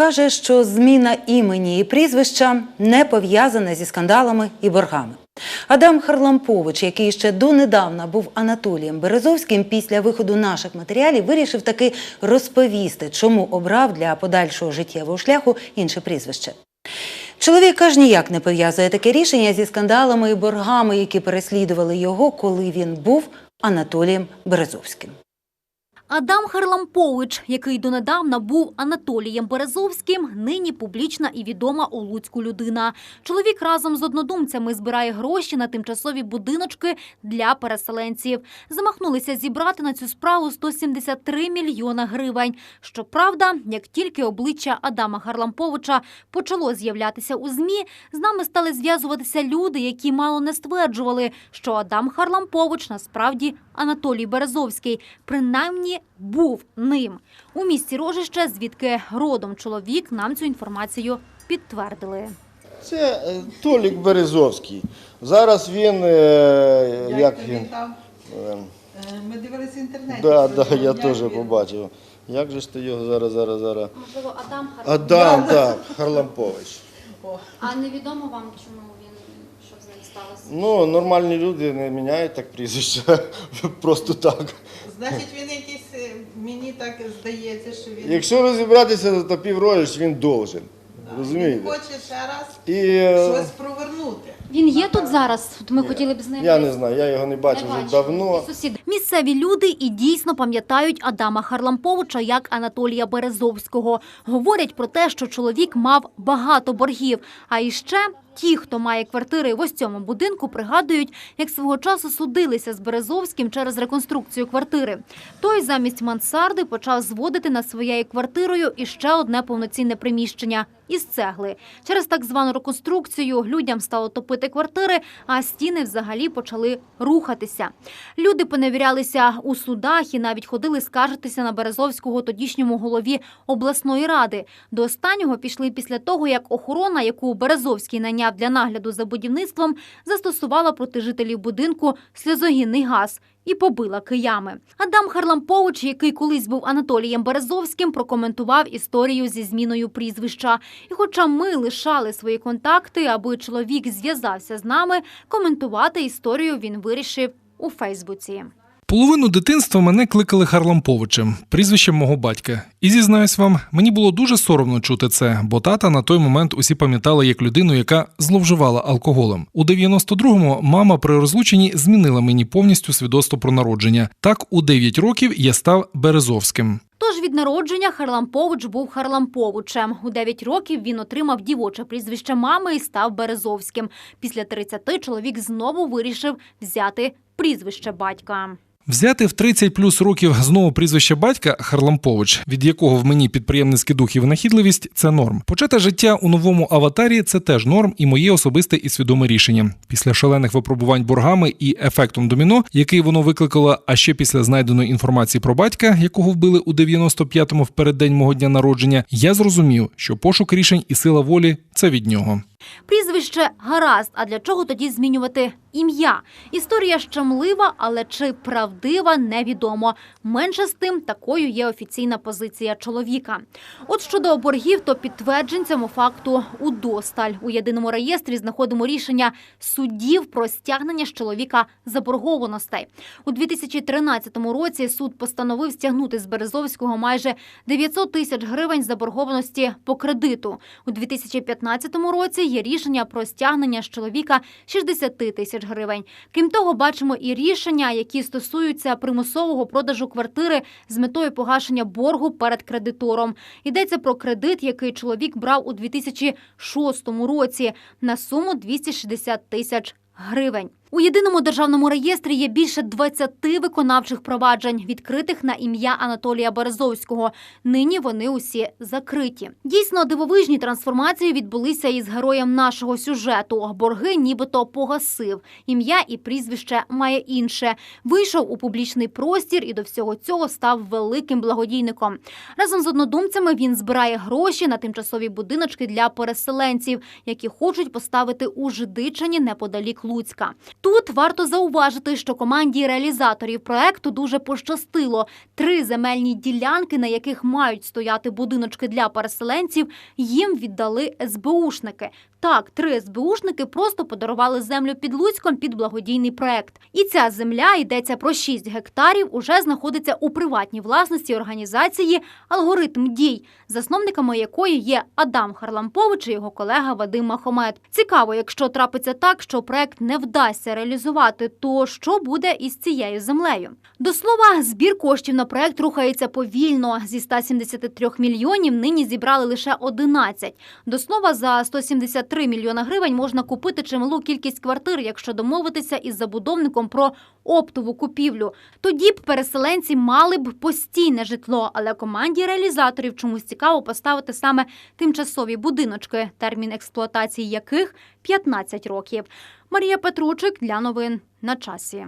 каже, що зміна імені і прізвища не пов'язана зі скандалами і боргами. Адам Харлампович, який ще донедавна був Анатолієм Березовським, після виходу наших матеріалів вирішив таки розповісти, чому обрав для подальшого життєвого шляху інше прізвище. Чоловік аж ніяк не пов'язує таке рішення зі скандалами і боргами, які переслідували його, коли він був Анатолієм Березовським. Адам Харлампович, який донедавна був Анатолієм Березовським, нині публічна і відома у Луцьку людина. Чоловік разом з однодумцями збирає гроші на тимчасові будиночки для переселенців. Замахнулися зібрати на цю справу 173 мільйона гривень. Щоправда, як тільки обличчя Адама Харламповича почало з'являтися у змі, з нами стали зв'язуватися люди, які мало не стверджували, що Адам Харлампович насправді Анатолій Березовський, принаймні був ним. У місті Рожище, звідки родом чоловік, нам цю інформацію підтвердили. Це е, Толік Березовський. Зараз він, е, як він. там? е, Ми дивилися в інтернеті. Да, да, я теж побачив. Як же ж ти його зараз, зараз, зараз? Можливо, Адам Адам, так, Харлампович. А невідомо вам, чому він сталося? Ну, нормальні люди не міняють так прізвище. Просто так. Значить, він якийсь, е, мені так здається, що він, Якщо розібратися, то півроїш він должен. він Розумієте? хоче ще раз І е, щось провернути. Він є тут зараз. От Ми хотіли б з ним. я не знаю, я його не бачив вже бачили. давно. І сусіди. Місцеві люди і дійсно пам'ятають Адама Харламповича як Анатолія Березовського. Говорять про те, що чоловік мав багато боргів. А іще ті, хто має квартири в ось цьому будинку, пригадують, як свого часу судилися з Березовським через реконструкцію квартири. Той замість мансарди почав зводити над своєю квартирою іще одне повноцінне приміщення із цегли. Через так звану реконструкцію людям стало топити квартири, а стіни взагалі почали рухатися. Люди поневірялися у судах і навіть ходили скаржитися на Березовського тодішньому голові обласної ради. До останнього пішли після того, як охорона, яку Березовський найняв для нагляду за будівництвом, застосувала проти жителів будинку сльозогінний газ. І побила киями. Адам Харлампович, який колись був Анатолієм Березовським, прокоментував історію зі зміною прізвища. І хоча ми лишали свої контакти, аби чоловік зв'язався з нами, коментувати історію він вирішив у Фейсбуці. Половину дитинства мене кликали Харламповичем, прізвищем мого батька. І зізнаюсь вам, мені було дуже соромно чути це, бо тата на той момент усі пам'ятали як людину, яка зловживала алкоголем. У 92-му мама при розлученні змінила мені повністю свідоцтво про народження. Так, у 9 років я став Березовським. Тож від народження Харлампович був Харламповичем. У 9 років він отримав дівоче прізвище мами і став Березовським. Після 30 чоловік знову вирішив взяти прізвище батька. Взяти в 30 плюс років знову прізвище батька Харлампович, від якого в мені підприємницький дух і винахідливість це норм. Почати життя у новому аватарі це теж норм і моє особисте і свідоме рішення. Після шалених випробувань боргами і ефектом доміно, який воно викликало, а ще після знайденої інформації про батька, якого вбили у 95-му в переддень мого дня народження, я зрозумів, що пошук рішень і сила волі це від нього. Прізвище гаразд. А для чого тоді змінювати ім'я? Історія щемлива, але чи правдива, невідомо. Менше з тим, такою є офіційна позиція чоловіка. От щодо боргів, то підтверджень цьому факту удосталь. У єдиному реєстрі знаходимо рішення суддів про стягнення з чоловіка заборгованостей. У 2013 році суд постановив стягнути з Березовського майже 900 тисяч гривень заборгованості по кредиту. У 2015 році є рішення про стягнення з чоловіка 60 тисяч гривень. Крім того, бачимо і рішення, які стосуються примусового продажу квартири з метою погашення боргу перед кредитором. Йдеться про кредит, який чоловік брав у 2006 році на суму 260 тисяч гривень. У єдиному державному реєстрі є більше 20 виконавчих проваджень, відкритих на ім'я Анатолія Березовського. Нині вони усі закриті. Дійсно, дивовижні трансформації відбулися із героєм нашого сюжету. Борги нібито погасив. Ім'я і прізвище має інше. Вийшов у публічний простір і до всього цього став великим благодійником. Разом з однодумцями він збирає гроші на тимчасові будиночки для переселенців, які хочуть поставити у Жидичині неподалік Луцька. Тут варто зауважити, що команді реалізаторів проекту дуже пощастило. Три земельні ділянки, на яких мають стояти будиночки для переселенців, їм віддали СБУшники. Так, три СБУшники просто подарували землю під Луцьком під благодійний проект. І ця земля йдеться про 6 гектарів. Уже знаходиться у приватній власності організації Алгоритм дій, засновниками якої є Адам Харлампович і його колега Вадим Махомед. Цікаво, якщо трапиться так, що проект не вдасться реалізувати, то що буде із цією землею? До слова, збір коштів на проект рухається повільно. Зі 173 мільйонів нині зібрали лише 11. До слова, за 173 мільйона гривень можна купити чималу кількість квартир, якщо домовитися із забудовником про оптову купівлю. Тоді б переселенці мали б постійне житло, але команді реалізаторів чомусь цікаво поставити саме тимчасові будиночки, термін експлуатації яких 15 років. Марія Петручик для новин на часі.